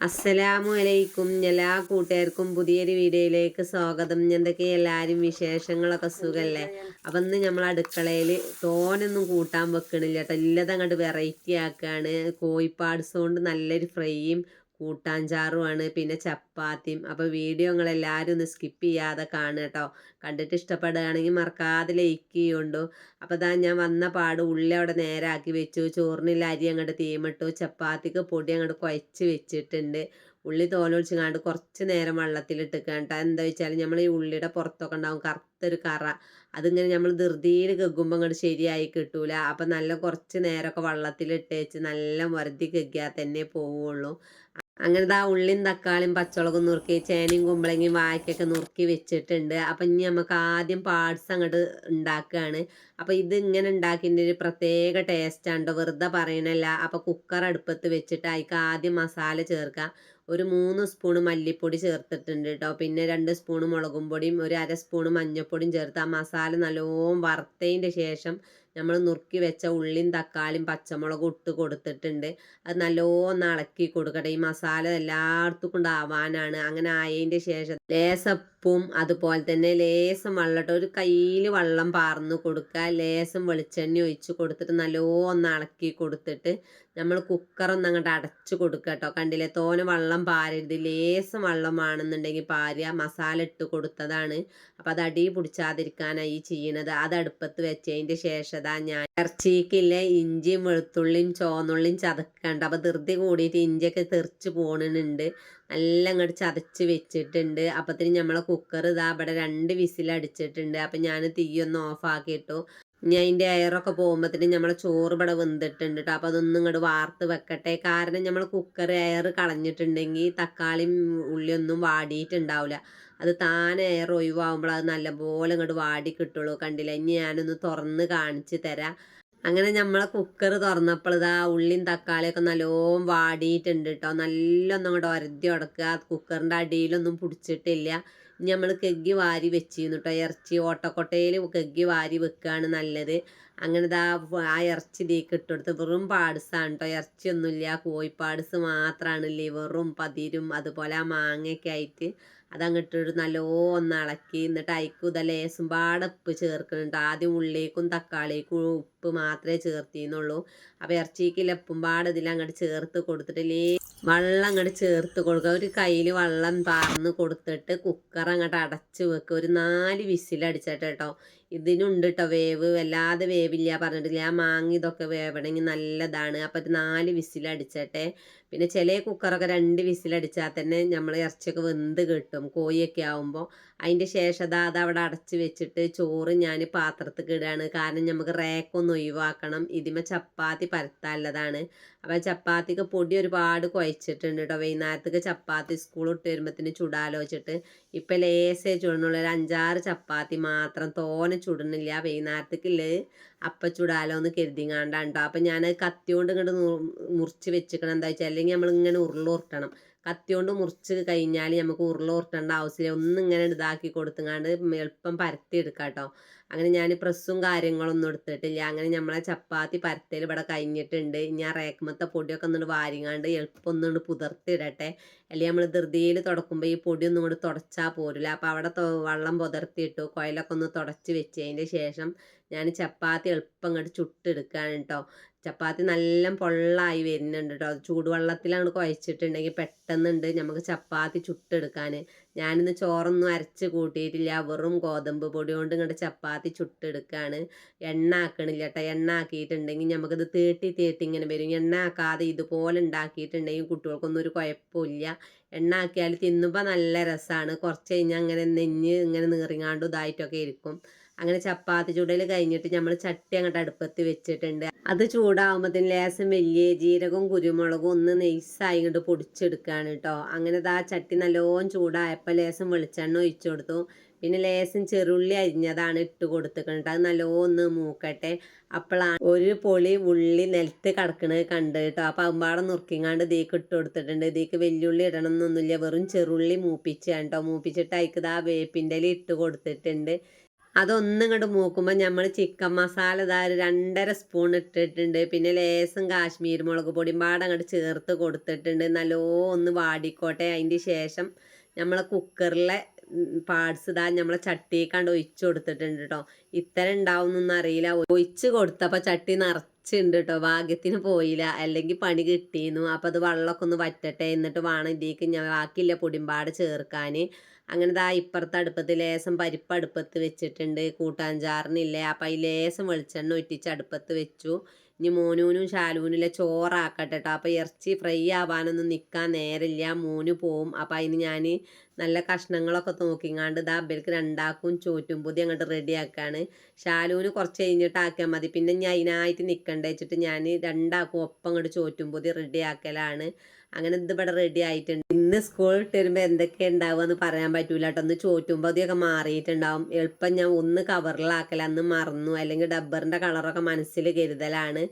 അസ്സലാമു അലൈക്കും എല്ലാ കൂട്ടുകാർക്കും പുതിയൊരു വീഡിയോയിലേക്ക് സ്വാഗതം. എന്തൊക്കെ എല്ലാവരും വിശേഷങ്ങളൊക്കെ സുഖമല്ലേ അപ്പം ഇന്ന് നമ്മൾ അടുക്കളയിൽ തോനൊന്നും കൂട്ടാൻ വെക്കണില്ല കേട്ടോ. എല്ലാം അങ്ങോട്ട് വെറൈറ്റി ആക്കുകയാണ് കോഴിപ്പാട്സ് കൊണ്ട് നല്ലൊരു ഫ്രൈയും കൂട്ടാൻ ചാറുമാണ് പിന്നെ ചപ്പാത്തിയും. അപ്പോൾ വീഡിയോ നിങ്ങളെല്ലാവരും ഒന്ന് സ്കിപ്പ് ചെയ്യാതെ കാണുക കേട്ടോ കണ്ടിട്ട് ഇഷ്ടപ്പെടുകയാണെങ്കിൽ മറക്കാതെ ലൈക്ക് ചെയ്യുണ്ടോ അപ്പോൾ ഇതാ ഞാൻ വന്ന പാട് ഉള്ളി അവിടെ നേരാക്കി വെച്ചു. ചോറിനുള്ള അരി അങ്ങോട്ട് തീമിട്ടു. ചപ്പാത്തിക്ക് പൊടി അങ്ങോട്ട് കുഴച്ച് വെച്ചിട്ടുണ്ട്. ഉള്ളി തോലൊഴിച്ച് കണ്ട് കുറച്ച് നേരം വെള്ളത്തിലിട്ടിക്കണ്ട എന്താ വെച്ചാൽ നമ്മൾ ഈ ഉള്ളിയുടെ പുറത്തൊക്കെ ഉണ്ടാവും കറുത്തൊരു കറ. അതിങ്ങനെ നമ്മൾ ധൃതിയിൽ കെക്കുമ്പോൾ അങ്ങോട്ട് ശരിയായി കിട്ടൂല. അപ്പം നല്ല കുറച്ച് നേരമൊക്കെ വെള്ളത്തിലിട്ട് വെച്ച് നല്ല വറുതി കെഗ്ഗിയാൽ തന്നെ പോവുള്ളൂ. അങ്ങനെ ദാ ഉള്ളിയും തക്കാളിയും പച്ചമുളകും നുറുക്കി ചേനയും കുമ്പളങ്ങയും വായ്ക്കൊക്കെ നുറുക്കി വെച്ചിട്ടുണ്ട്. അപ്പം ഇനി നമുക്ക് ആദ്യം പാർട്സ് അങ്ങോട്ട് ഉണ്ടാക്കുകയാണ് അപ്പോൾ ഇത് ഇങ്ങനെ ഉണ്ടാക്കിയതിന്റെ ഒരു പ്രത്യേക ടേസ്റ്റാണ് വെറുതെ പറയണല്ല. അപ്പോൾ കുക്കർ അടുപ്പത്ത് വെച്ചിട്ട് അതിക്ക് ആദ്യം മസാല ചേർക്കാം. ഒരു മൂന്ന് സ്പൂണ് മല്ലിപ്പൊടി ചേർത്തിട്ടുണ്ട് കേട്ടോ. പിന്നെ രണ്ട് സ്പൂണ് മുളകും പൊടിയും ഒരു അര സ്പൂണ് മഞ്ഞൾപ്പൊടിയും ചേർത്ത് ആ മസാല നല്ലോണം വറുത്തതിന്റെ ശേഷം നമ്മൾ നുറുക്കി വെച്ച ഉള്ളിയും തക്കാളിയും പച്ചമുളകും ഇട്ട് കൊടുത്തിട്ടുണ്ട്. അത് നല്ലോണം ഇളക്കി കൊടുക്കട്ടെ. ഈ മസാല എല്ലായിടത്തും കൊണ്ടാവാനാണ്. അങ്ങനെ ആയതിന്റെ ശേഷം ലേസപ്പും അതുപോലെ തന്നെ ലേസം വെള്ളം ഒരു കയ്യിൽ വെള്ളം പാർന്ന് കൊടുക്കുക ലേസം വെളിച്ചെണ്ണ ഒഴിച്ച് കൊടുത്തിട്ട് നല്ലോന്ന് ഇളക്കി കൊടുത്തിട്ട് നമ്മൾ കുക്കറൊന്ന് അങ്ങോട്ട് അടച്ചു കൊടുക്കുക കേട്ടോ കണ്ടില്ലേ? തോനെ വെള്ളം പാരരുത്. ലേസം വെള്ളമാണെന്നുണ്ടെങ്കിൽ പാരുക. മസാല ഇട്ട് കൊടുത്തതാണ്. അപ്പോൾ അത് അടി പിടിച്ചാതിരിക്കാനായി ചെയ്യണത്. അത് അടുപ്പത്ത് വെച്ചതിന്റെ ശേഷം ഞാൻ ഇറച്ചിക്കില്ല ഇഞ്ചിയും വെളുത്തുള്ളിയും ചോന്നുള്ളിയും ചതക്കണ്ട്. അപ്പോൾ ധൃതി കൂടിയിട്ട് ഇഞ്ചിയൊക്കെ തെറിച്ച് പോണുണ്ട്. നല്ല അങ്ങോട്ട് ചതച്ച് വെച്ചിട്ടുണ്ട്. അപ്പത്തിന് നമ്മളെ കുക്കർ ഇതാ ഇവിടെ രണ്ട് വിസിലടിച്ചിട്ടുണ്ട്. അപ്പം ഞാൻ തീയൊന്ന് ഓഫാക്കിയിട്ടു ഇനി അതിന്റെ എയറൊക്കെ പോകുമ്പോഴത്തേനും നമ്മൾ ചോറ് ഇവിടെ വെന്തിട്ടുണ്ട് കേട്ടോ അപ്പോൾ അതൊന്നും ഇങ്ങോട്ട് വാർത്ത് വെക്കട്ടെ. കാരണം നമ്മൾ കുക്കർ എയർ കളഞ്ഞിട്ടുണ്ടെങ്കിൽ തക്കാളിയും ഉള്ളിയൊന്നും വാടിയിട്ടുണ്ടാവില്ല അത് താനെ എയർ ഒഴിവാകുമ്പോൾ അത് നല്ലപോലെ ഇങ്ങോട്ട് വാടി കിട്ടുള്ളൂ. കണ്ടില്ല? ഇനി ഞാനൊന്ന് തുറന്ന് കാണിച്ച് തരാം. അങ്ങനെ നമ്മളെ കുക്കർ തുറന്നപ്പോൾ ഇതാ ഉള്ളിയും തക്കാളിയൊക്കെ നല്ലോണം വാടിയിട്ടുണ്ട് കേട്ടോ നല്ലൊന്നും അങ്ങോട്ട് ഒരതി ഉടക്കുക കുക്കറിന്റെ അടിയിലൊന്നും പിടിച്ചിട്ടില്ല. ഇനി നമ്മൾ കെഗ്ഗി വാരി വെച്ചിരുന്നു കേട്ടോ ഇറച്ചി ഓട്ടക്കൊട്ടയിൽ കെഗ്ഗി വാരി വെക്കുകയാണ് നല്ലത്. അങ്ങനെ ഇതാ ആ ഇറച്ചി ഇതിലേക്ക് ഇട്ടെടുത്ത് വെറും പാഡ്സാണ് കേട്ടോ ഇറച്ചിയൊന്നുമില്ല കോഴിപ്പാടസ് മാത്രമാണ് ലിവറും പതിരും അതുപോലെ ആ മാങ്ങയൊക്കെ ആയിട്ട് അതങ്ങോട്ട് ഒരു ഒന്ന് ഇളക്കി എന്നിട്ട് അയക്കും ഇതാ ലേസും പാടെ ഉപ്പ് ചേർക്കുന്നുണ്ട് ആദ്യം ഉള്ളിലേക്കും തക്കാളിക്കും ഉപ്പ് മാത്രമേ ചേർത്തിന്നുള്ളൂ. അപ്പോൾ ഇറച്ചിക്കില്ല ഉപ്പും പാടെ ഇതിൽ അങ്ങോട്ട് ചേർത്ത് കൊടുത്തിട്ട് ലേ വെള്ളം അങ്ങോട്ട് ചേർത്ത് കൊടുക്കുക. ഒരു കയ്യിൽ വെള്ളം പാർന്ന് കൊടുത്തിട്ട് കുക്കർ അങ്ങോട്ട് അടച്ച് വെക്കുക. ഒരു നാല് വിസിലടിച്ചിട്ട് കേട്ടോ. ഇതിനുണ്ട് കേട്ടോ വേവ്. വല്ലാതെ വേവില്ല പറഞ്ഞിട്ടില്ല. ആ മാങ്ങ ഇതൊക്കെ വേവണമെങ്കിൽ നല്ലതാണ്. അപ്പോൾ ഒരു നാല് വിസിലടിച്ചട്ടെ പിന്നെ ചില കുക്കറൊക്കെ രണ്ട് വിസിലടിച്ചാൽ തന്നെ നമ്മൾ ഇറച്ചിയൊക്കെ വെന്ത് കിട്ടും. കോഴിയൊക്കെ ആവുമ്പോൾ അതിന്റെ ശേഷം അതാ അത് അവിടെ അടച്ച് വെച്ചിട്ട് ചോറ് ഞാൻ പാത്രത്തിൽ ഇടുകയാണ് കാരണം നമുക്ക് റേക്കൊന്ന് ഒഴിവാക്കണം. ഇതിമ ചപ്പാത്തി പരത്താനുള്ളതാണ് അപ്പോൾ ചപ്പാത്തിക്ക് പൊടി ഒരുപാട് കുഴച്ചിട്ടുണ്ട് കേട്ടോ വൈകുന്നേരത്തേക്ക് ചപ്പാത്തി സ്കൂൾ ഇട്ട് വരുമ്പോഴത്തേന് ചുടാലോചിച്ചിട്ട് ഇപ്പം ലേസേ ചുടണുള്ളൂ. ഒരു അഞ്ചാറ് ചപ്പാത്തി മാത്രം തോനെ ചുടണില്ല. വൈകുന്നേരത്തേക്കുള്ളത് അപ്പം ചുടാലോ എന്ന് കരുതിങ്ങാണ്ടാണ് കേട്ടോ അപ്പം ഞാൻ കത്തി കൊണ്ട് ഇങ്ങോട്ട് മുറിച്ച് വെച്ചിക്കണം എന്താ വെച്ചാൽ അല്ലെങ്കിൽ നമ്മളിങ്ങനെ ഉരുളുരുട്ടണം കത്തി കൊണ്ട് മുറിച്ച് കഴിഞ്ഞാൽ നമുക്ക് ഉരുളുരുട്ടേണ്ട ആവശ്യമില്ല. ഒന്നും ഇങ്ങനെ ഇതാക്കി കൊടുത്തുങ്ങാണ്ട് എളുപ്പം പരത്തി എടുക്കാം കേട്ടോ അങ്ങനെ ഞാൻ പ്രസ്സും കാര്യങ്ങളൊന്നും എടുത്തിട്ടില്ല. അങ്ങനെ നമ്മളെ ചപ്പാത്തി പരത്തൽ ഇവിടെ കഴിഞ്ഞിട്ടുണ്ട്. ഇനി ആ റേക്കുമത്തെ പൊടിയൊക്കെ ഒന്നുകൊണ്ട് വാരിങ്ങാണ്ട് എളുപ്പം ഒന്നുകൊണ്ട് പുതിർത്തിടട്ടെ അല്ലെങ്കിൽ നമ്മൾ ധൃതിയിൽ തുടക്കുമ്പോൾ ഈ പൊടി ഒന്നും കൂടി തുടച്ചാൽ പോരില്ല അപ്പോൾ അവിടെ വെള്ളം പുതർത്തിയിട്ടു കുഴലൊക്കെ ഒന്ന് തുടച്ച് വെച്ചതിന്റെ ശേഷം ഞാൻ ചപ്പാത്തി എളുപ്പം അങ്ങോട്ട് ചുട്ടെടുക്കുകയാണ് കേട്ടോ ചപ്പാത്തി നല്ല പൊള്ളായി വരുന്നുണ്ട് കേട്ടോ ചൂടുവെള്ളത്തിലാണ് കുഴച്ചിട്ടുണ്ടെങ്കിൽ പെട്ടെന്നുണ്ട് നമുക്ക് ചപ്പാത്തി ചുട്ടെടുക്കാൻ. ഞാനിന്ന് ചോറൊന്നും അരച്ച് കൂട്ടിയിട്ടില്ല. വെറും ഗോതമ്പ് പൊടി കൊണ്ട് ഇങ്ങോട്ട് ചപ്പാത്തി ചുട്ടെടുക്കുകയാണ് എണ്ണ ആക്കണില്ല കേട്ടോ എണ്ണ ആക്കിയിട്ടുണ്ടെങ്കിൽ നമുക്കിത് തീട്ടി തീട്ടി ഇങ്ങനെ വരും. എണ്ണ ആക്കാതെ ഇതുപോലെ ഉണ്ടാക്കിയിട്ടുണ്ടെങ്കിൽ കുട്ടികൾക്കൊന്നും ഒരു കുഴപ്പമില്ല. എണ്ണ ആക്കിയാൽ തിന്നുമ്പോൾ നല്ല രസമാണ് കുറച്ച് കഴിഞ്ഞാൽ അങ്ങനെ നെഞ്ഞ് ഇങ്ങനെ നീറിങ്ങാണ്ട് ഇതായിട്ടൊക്കെ ഇരിക്കും. അങ്ങനെ ചപ്പാത്തി ചൂടൽ കഴിഞ്ഞിട്ട് നമ്മൾ ചട്ടി അങ്ങോട്ട് അടുപ്പത്ത് വെച്ചിട്ടുണ്ട്. അത് ചൂടാകുമ്പോഴത്തേന് ലേശം വലിയ ജീരകവും കുരുമുളകും ഒന്ന് നെയ്സായി ഇങ്ങോട്ട് പൊടിച്ചെടുക്കുകയാണ് കേട്ടോ അങ്ങനെ ആ ചട്ടി നല്ലോണം ചൂടായപ്പോൾ ലേശം വെളിച്ചെണ്ണ ഒഴിച്ചു കൊടുത്തു. പിന്നെ ലേശം ചെറുള്ളി അരിഞ്ഞതാണ് ഇട്ട് കൊടുത്തിട്ടുണ്ട് അത് നല്ലോണം ഒന്ന് മൂക്കട്ടെ. അപ്പോഴാണ് ഒരു പൊളി ഉള്ളി നിലത്ത് കിടക്കണത് കണ്ട് കേട്ടോ അപ്പം അമ്പാടെ നുറുക്കിങ്ങാണ്ട് ഇതേക്ക് ഇട്ട് കൊടുത്തിട്ടുണ്ട്. ഇതേക്ക് വെല്ലുള്ളി ഇടണം എന്നൊന്നുമില്ല. വെറും ചെറുള്ളി മൂപ്പിച്ചാണ് കേട്ടോ മൂപ്പിച്ചിട്ട് അതിക്ക് ആ വേപ്പിന്റെ ഇട്ട് കൊടുത്തിട്ടുണ്ട്. അതൊന്നും ഇങ്ങോട്ട് മൂക്കുമ്പോൾ നമ്മൾ ചിക്കൻ മസാല ഇതാ രണ്ടര സ്പൂൺ ഇട്ടിട്ടുണ്ട്. പിന്നെ ലേസും കാശ്മീർ മുളക് പൊടിയും പാടെ അങ്ങോട്ട് ചേർത്ത് കൊടുത്തിട്ടുണ്ട്. നല്ലോ ഒന്ന് വാടിക്കോട്ടെ. അതിന്റെ ശേഷം നമ്മളെ കുക്കറിലെ പാർട്സ് ഇതാ നമ്മളെ ചട്ടിയേക്കാണ്ട് ഒഴിച്ചു കൊടുത്തിട്ടുണ്ട് കേട്ടോ ഇത്തരം ഉണ്ടാവുന്നൊന്നും അറിയില്ല. ഒഴിച്ച് കൊടുത്തപ്പോൾ ചട്ടി നിറച്ചുണ്ട് കേട്ടോ ഭാഗ്യത്തിന് പോയില്ല. അല്ലെങ്കിൽ പണി കിട്ടിയിരുന്നു അപ്പോൾ അത് വെള്ളമൊക്കെ ഒന്ന് വറ്റട്ടെ. എന്നിട്ട് വേണം ഇതിലേക്ക് ഞാൻ ബാക്കിയില്ല പൊടിമ്പാട് ചേർക്കാൻ അങ്ങനെ ദാ ഇപ്പുറത്തെ അടുപ്പത്ത് ലേസം പരിപ്പ് അടുപ്പത്ത് വെച്ചിട്ടുണ്ട്. കൂട്ടാൻ ചാറിനില്ലേ അപ്പം അതിൽ ലേസം വെളിച്ചെണ്ണ ഒറ്റിച്ച് അടുപ്പത്ത് വെച്ചു. ഇനി മോനൂനും ശാലൂനിലെ ചോറാക്കട്ടെ കേട്ടോ അപ്പോൾ ഇറച്ചി ഫ്രൈ ആവാനൊന്നും നിൽക്കാൻ നേരമില്ല. മോന് പോവും. അപ്പം അതിന് ഞാൻ നല്ല കഷ്ണങ്ങളൊക്കെ നോക്കിങ്ങാണ്ട് ഇതാ അബ്ബൽക്ക് രണ്ടാക്കും ചോറ്റും പൊതി അങ്ങോട്ട് റെഡിയാക്കാണ്. ഷാലൂന് കുറച്ച് കഴിഞ്ഞിട്ട് ആക്കിയാൽ മതി. പിന്നെ ഞാൻ അതിനായിട്ട് നിൽക്കണ്ട വെച്ചിട്ട് ഞാൻ രണ്ടാക്കും ഒപ്പം അങ്ങോട്ട് ചോറ്റും പൊതി റെഡിയാക്കലാണ്. അങ്ങനെ ഇത് ഇവിടെ റെഡി ആയിട്ടുണ്ട്. ഇന്ന് സ്കൂൾ ഇട്ട് വരുമ്പോൾ എന്തൊക്കെ ഉണ്ടാവുക എന്ന് പറയാൻ പറ്റൂല കേട്ടോ. ഒന്ന് ചോറ്റുമ്പതിയൊക്കെ മാറിയിട്ടുണ്ടാവും. എളുപ്പം ഞാൻ ഒന്ന് കവറിലാക്കല അന്ന് മറന്നു. അല്ലെങ്കിൽ ഡബ്ബറിന്റെ കളറൊക്കെ മനസ്സിൽ കരുതലാണ്.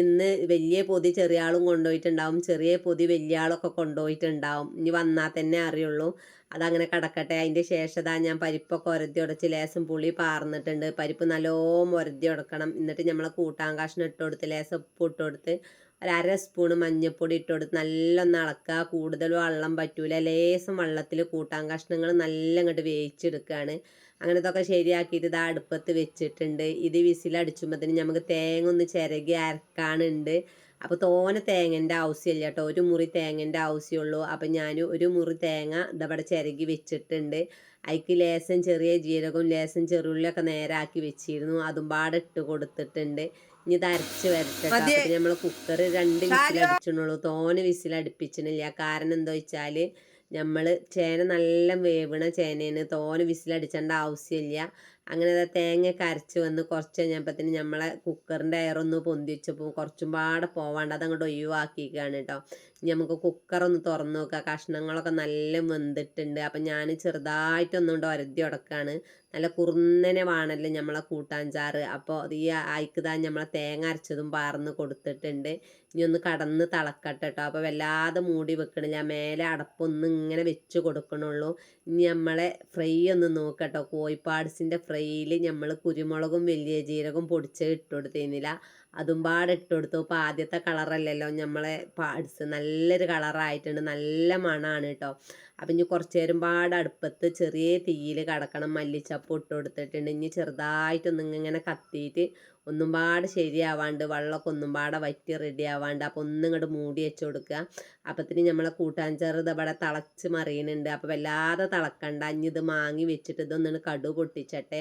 ഇന്ന് വലിയ പൊതി ചെറിയ ആളും കൊണ്ടുപോയിട്ടുണ്ടാവും. ചെറിയ പൊതി വലിയ ആളൊക്കെ കൊണ്ടുപോയിട്ടുണ്ടാവും. ഇനി വന്നാൽ തന്നെ അറിയുള്ളൂ. അതങ്ങനെ കിടക്കട്ടെ. അതിന്റെ ശേഷം ഇതാ ഞാൻ പരിപ്പൊക്കെ ഉരതി ഉടച്ച് ലേസം പുളി പാർന്നിട്ടുണ്ട്. പരിപ്പ് നല്ലോം ഉരതി ഉടക്കണം. എന്നിട്ട് നമ്മൾ കൂട്ടാൻ കഷ്ണം ഇട്ട് കൊടുത്ത് ലേസം ഉപ്പ് ഇട്ട് കൊടുത്ത് ഒരു അര സ്പൂണ് മഞ്ഞൾപ്പൊടി ഇട്ട് കൊടുത്ത് നല്ലൊന്ന് ഇളക്കുക കൂടുതൽ വെള്ളം പറ്റൂല. ലേസം വെള്ളത്തിൽ കൂട്ടാൻ കഷ്ണങ്ങൾ നല്ല അങ്ങോട്ട് വേവിച്ചെടുക്കുകയാണ്. അങ്ങനെ ഇതൊക്കെ ശരിയാക്കിയിട്ട് ഇത് അടുപ്പത്ത് വെച്ചിട്ടുണ്ട്. ഇത് വിസിലടിച്ചുമ്പോഴത്തേന് നമുക്ക് തേങ്ങ ഒന്ന് ചിരകി അരക്കാനുണ്ട്. അപ്പോൾ തോനെ തേങ്ങന്റെ ആവശ്യമില്ല കേട്ടോ. ഒരു മുറി തേങ്ങന്റെ ആവശ്യമുള്ളൂ. അപ്പം ഞാൻ ഒരു മുറി തേങ്ങ ഇതവിടെ ചിരകി വെച്ചിട്ടുണ്ട്. അതിക്ക് ലേസം ചെറിയ ജീരകവും ലേസം ചെറുള്ളിയൊക്കെ നേരാക്കി വെച്ചിരുന്നു. അതും പാടെ ഇട്ട് കൊടുത്തിട്ടുണ്ട്. ഇനി ഇത് അരച്ച് വരട്ടെ നമ്മൾ കുക്കർ രണ്ട് വിസിലടിച്ചിട്ടുള്ളൂ തോന അടുപ്പിച്ചിട്ടില്ല. കാരണം എന്താ വെച്ചാൽ നമ്മൾ ചേന നല്ല വേവണ ചേനയാണ് തോനെ വിസിലടിച്ചേണ്ട ആവശ്യമില്ല അങ്ങനെ അത് തേങ്ങയൊക്കെ അരച്ച് വന്ന് കുറച്ച് കഴിഞ്ഞപ്പോഴത്തേന് നമ്മളെ കുക്കറിന്റെ എയറൊന്ന് പൊന്തി വെച്ചപ്പോൾ കുറച്ചും പാടെ പോവാണ്ട് അതങ്ങോട്ട് ഒഴിവാക്കിയിരിക്കുകയാണ് കേട്ടോ ഇനി നമുക്ക് കുക്കറൊന്ന് തുറന്ന് നോക്കുക കഷ്ണങ്ങളൊക്കെ നല്ല വെന്തിട്ടുണ്ട്. അപ്പം ഞാൻ ചെറുതായിട്ടൊന്നുകൊണ്ട് ഒരതി ഉടക്കാണ് നല്ല കുറുന്നനെ വേണമല്ലോ നമ്മളെ കൂട്ടാഞ്ചാറ് അപ്പോൾ ഈ ആയിക്കുതാ നമ്മളെ തേങ്ങ അരച്ചതും പാർന്ന് കൊടുത്തിട്ടുണ്ട്. ഇനി ഒന്ന് കടന്ന് തിളക്കട്ടെ കേട്ടോ അപ്പോൾ വല്ലാതെ മൂടി വെക്കണില്ല. മേലെ അടപ്പൊന്നും ഇങ്ങനെ വെച്ച് കൊടുക്കണുള്ളൂ. ഇനി നമ്മളെ ഫ്രൈ ഒന്ന് നോക്കട്ടോ. കോഴിപ്പാട്സിന്റെ ഫ്രൈയിൽ നമ്മൾ കുരുമുളകും വലിയ ജീരകം പൊടിച്ച് ഇട്ട് അതും പാടെ ഇട്ട് കൊടുത്തു. ഇപ്പോൾ ആദ്യത്തെ കളറല്ലല്ലോ. നമ്മളെ പാട്സ് നല്ലൊരു കളറായിട്ടുണ്ട്. നല്ല മണമാണ് കേട്ടോ അപ്പം ഇനി കുറച്ച് നേരം പാടെ അടുപ്പത്ത് ചെറിയ തീയിൽ കടക്കണം. മല്ലിച്ചപ്പ് ഇട്ട് കൊടുത്തിട്ടുണ്ട്. ഇനി ചെറുതായിട്ടൊന്നും ഇങ്ങനെ കത്തിയിട്ട് ഒന്നും പാട് ശരിയാവാണ്ട് വെള്ളമൊക്കെ ഒന്നും പാടെ വറ്റി റെഡി ആവാണ്ട് അപ്പോൾ ഒന്നും ഇങ്ങോട്ട് മൂടി വെച്ച് കൊടുക്കുക. അപ്പത്തിന് നമ്മളെ കൂട്ടാൻ ചെറുത് ഇവിടെ തിളച്ച് മറിയുന്നുണ്ട്. അപ്പോൾ വല്ലാതെ തിളക്കണ്ട ഇത് മാങ്ങി വെച്ചിട്ട് ഇതൊന്നും കടു പൊട്ടിച്ചട്ടെ.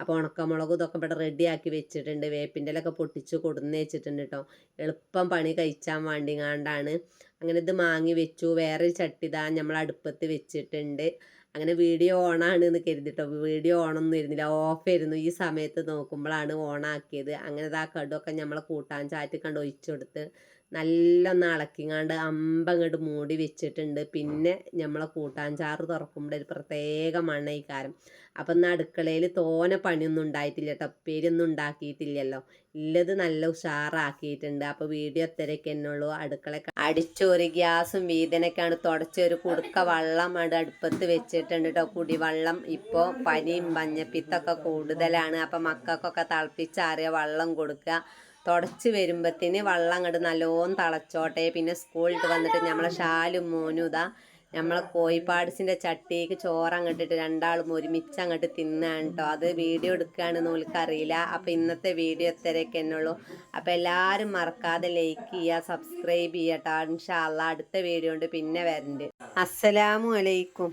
അപ്പോൾ ഉണക്കമുളക് ഇതൊക്കെ ഇവിടെ റെഡിയാക്കി വെച്ചിട്ടുണ്ട്. വേപ്പിന്റെ ഇലൊക്കെ പൊട്ടിച്ച് കൊടുന്ന് വെച്ചിട്ടുണ്ട് കേട്ടോ എളുപ്പം പണി കഴിച്ചാൻ വേണ്ടി വേണ്ടിങ്ങാണ്ടാണ്. അങ്ങനെ ഇത് മാങ്ങി വെച്ചു. വേറെ ചട്ടി ഇതാ നമ്മൾ അടുപ്പത്ത് വെച്ചിട്ടുണ്ട്. അങ്ങനെ വീഡിയോ ഓണാണ് എന്ന് കരുതിട്ടോ വീഡിയോ ഓണൊന്നും ഇരുന്നില്ല. ഓഫ് ആയിരുന്നു. ഈ സമയത്ത് നോക്കുമ്പോഴാണ് ഓണാക്കിയത്. അങ്ങനെ ഇതാ കടുവൊക്കെ നമ്മളെ കൂട്ടാൻ ചാറ്റ് കണ്ട് ഒഴിച്ചു കൊടുത്ത് നല്ലൊന്ന് ഇളക്കിങ്ങാണ്ട് അമ്പങ്ങോട്ട് മൂടി വെച്ചിട്ടുണ്ട്. പിന്നെ നമ്മളെ കൂട്ടാൻ ചാറ് തുറക്കുമ്പോൾ ഒരു പ്രത്യേക മണ്ണ ഈ കാരം. അപ്പം എന്നാൽ അടുക്കളയിൽ തോനെ പണിയൊന്നും ഉണ്ടായിട്ടില്ല കേട്ടോ പേരൊന്നും ഉണ്ടാക്കിയിട്ടില്ലല്ലോ. ഇല്ലത് നല്ല ഉഷാറാക്കിയിട്ടുണ്ട്. അപ്പോൾ വീഡിയോ എത്രയൊക്കെ എന്നുള്ളൂ. അടുക്കള അടിച്ചൊരു ഗ്യാസും വീതനൊക്കെയാണ് തുടച്ച് ഒരു കുടുക്ക വെള്ളം അവിടെ അടുപ്പത്ത് വെച്ചിട്ടുണ്ട് കേട്ടോ കുടിവെള്ളം ഇപ്പോൾ പനിയും മഞ്ഞപ്പിത്തൊക്കെ കൂടുതലാണ്. അപ്പം മക്കൾക്കൊക്കെ തിളപ്പിച്ചാറിയ വെള്ളം കൊടുക്കുക തുടച്ച് വരുമ്പത്തിന് വെള്ളം അങ്ങോട്ട് നല്ലോണം തിളച്ചോട്ടെ. പിന്നെ സ്കൂളിൽ വന്നിട്ട് നമ്മളെ ഷാലും മോനും ഇതാ നമ്മളെ കോഴിപ്പാട്സിന്റെ ചട്ടിക്ക് ചോറ് അങ്ങോട്ടിട്ട് രണ്ടാളും ഒരുമിച്ച് അങ്ങോട്ട് തിന്നാണ് കേട്ടോ അത് വീഡിയോ എടുക്കുകയാണെന്ന് ഓൽക്കറിയില്ല. അപ്പോൾ ഇന്നത്തെ വീഡിയോ എത്രയൊക്കെ എന്നുള്ളൂ അപ്പോൾ എല്ലാവരും മറക്കാതെ ലൈക്ക് ചെയ്യുക സബ്സ്ക്രൈബ് ചെയ്യട്ടോ ഇൻഷാല്ല അടുത്ത വീഡിയോ ഉണ്ട് പിന്നെ വരണ്ട്. അസ്സലാമു അലൈക്കും.